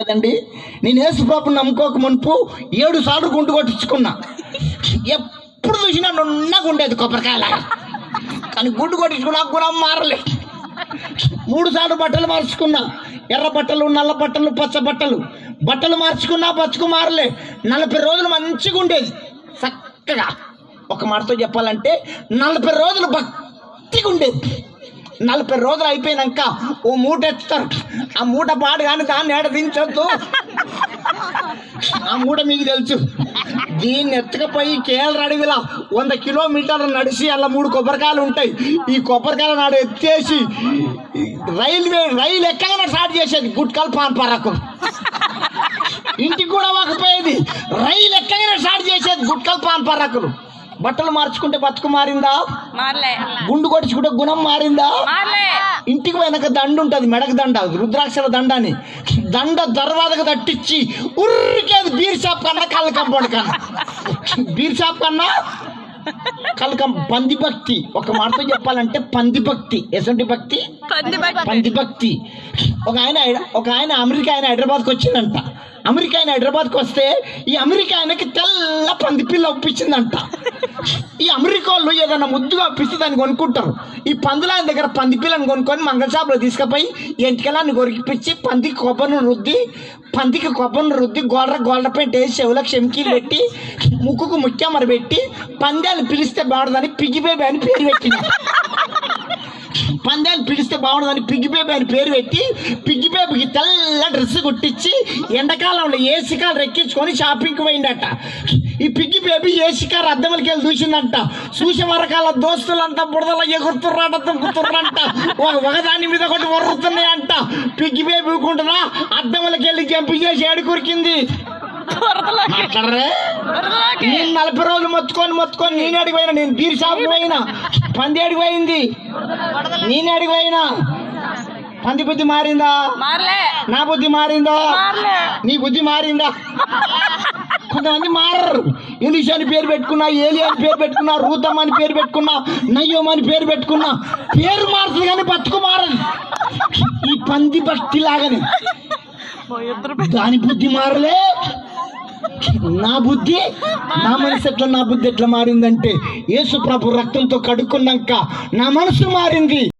కదండి? నేను యేసుప్రభు నమ్ముకోక మునుపు ఏడు సార్లు గుండు కొట్టించుకున్నా. ఎప్పుడు చూసినా నున్నగా ఉండేది కొబ్బరికాయల. కానీ గుండు కొట్టించుకున్నా గుణం మారలే. మూడు సార్లు బట్టలు మార్చుకున్నా. ఎర్ర బట్టలు నల్ల బట్టలు పచ్చ బట్టలు. బట్టలు మార్చుకున్నా పచ్చకు మారలే. నలభై రోజులు మంచిగా ఉండేది. చక్కగా. ఒక మాటతో చెప్పాలంటే నలభై రోజులు భక్తిగా ఉండేది. నలభై రోజులు అయిపోయినాక ఓ మూట ఎత్తుతారు. ఆ మూట పాడు కానీ దాన్ని ఏడ దించొద్దు. ఆ మూట మీకు తెలుసు. దీన్ని ఎత్తకపోయి కేరళ అడవిలా వంద కిలోమీటర్లు నడిచి అలా మూడు కొబ్బరికాయలు ఉంటాయి. ఈ కొబ్బరికాయలు నాడు ఎత్తేసి రైల్వే రైలు ఎక్కగానే స్టార్ట్ చేసేది గుట్కాలు పాన్ పరకు. ఇంటికి కూడా వాకపోయేది రైలు ఎక్కగానే స్టార్ట్ చేసేది గుట్కలు పాన్ పరాకులు. బట్టలు మార్చుకుంటే బతుకు మారిందా? గుండు కొట్టించుకుంటే గుణం మారిందా? ఇంటికి వెనక దండ ఉంటుంది మెడకు దండ రుద్రాక్షల దండ అని దండ దర్వాదకు తట్టించి ఉర్రికేది బీర్ షాప్ కన్నా కళ్ళ కంపౌండ్ కన్నా బీర్ షాప్ కన్నా కలకం. పంది భక్తి ఒక మాటతో చెప్పాలంటే పంది భక్తి పంది భక్తి? పంది భక్తి ఒక ఆయన ఒక ఆయన అమెరికా ఆయన హైదరాబాద్కి వచ్చిందంట. అమెరికా ఆయన హైదరాబాద్కి వస్తే ఈ అమెరికా ఆయనకి తెల్ల పంది పిల్ల ఒప్పించిందంట. ఈ అమెరికాలో ఏదైనా ముద్దుగా ఒప్పిస్తే దాన్ని కొనుక్కుంటారు. ఈ పందుల దగ్గర పంది పిల్లని కొనుక్కొని మంగళ షాప్లో తీసుకుపోయి ఎంటికలాన్ని కొరికిపించి పందికి కొబ్బరిని రుద్ది పందికి కొబ్బరిని రుద్ది గోడ్ర గోడ్ర పెట్టి వేసి చెవులకు చెమికీలు పెట్టి ముక్కుకు ముఖ్యమర పెట్టి పందాలు పిలిస్తే బాడదని పిగ్గి బేబీ అని పేరు పెట్టింది. పందాలు పిలిస్తే బాగుండదని పిగ్గి బేబీ అని పేరు పెట్టి పిగ్గి బేబీకి తెల్ల డ్రెస్ కుట్టించి ఎండాకాలంలో ఏసీ కారు ఎక్కించుకొని షాపింగ్కి పోయిందట. ఈ పిగ్గి బేబీ ఏసీ కారు అద్దములకి వెళ్ళి చూసిందంట. చూసే వరకాల దోస్తులంతా బుడదల ఎగురుతుర్రాట తుక్కుతుర్రంట ఒక- ఒకదాని మీద ఒకటి వరుతున్నాయంట పిగ్గి బేబీ ఊకుంటున్నా అద్దములకి వెళ్ళి జంప్ చేసి ఏడు కురికింది. వరదలోకి మాట్లాడరే? వరదలోకి నేను నలభై రోజులు మొత్తుకొని మొత్తుకొని నేను అడిగి పోయినా నేను బీర్ షాప్ పోయినా. పంది అడిగి పోయింది నేను అడిగి పోయినా పంది బుద్ధి మారిందా? నా బుద్ధి మారిందా? నీ బుద్ధి మారిందా? కొంతమంది మారరు. ఇంగ్లీష్ అని పేరు పెట్టుకున్నా ఏలి అని పేరు పెట్టుకున్నా రూతమ్ అని పేరు పెట్టుకున్నా నయ్యం అని పేరు పెట్టుకున్నా పేరు మారుతుంది కానీ బతుకు మారదు. ఈ పంది భక్తి లాగానే దాని బుద్ధి మారలే. నా బుద్ధి? నా మనసు ఎట్లా నా బుద్ధి ఎట్లా మారిందంటే యేసు ప్రభు రక్తంతో కడుక్కున్నాక నా మనసు మారింది.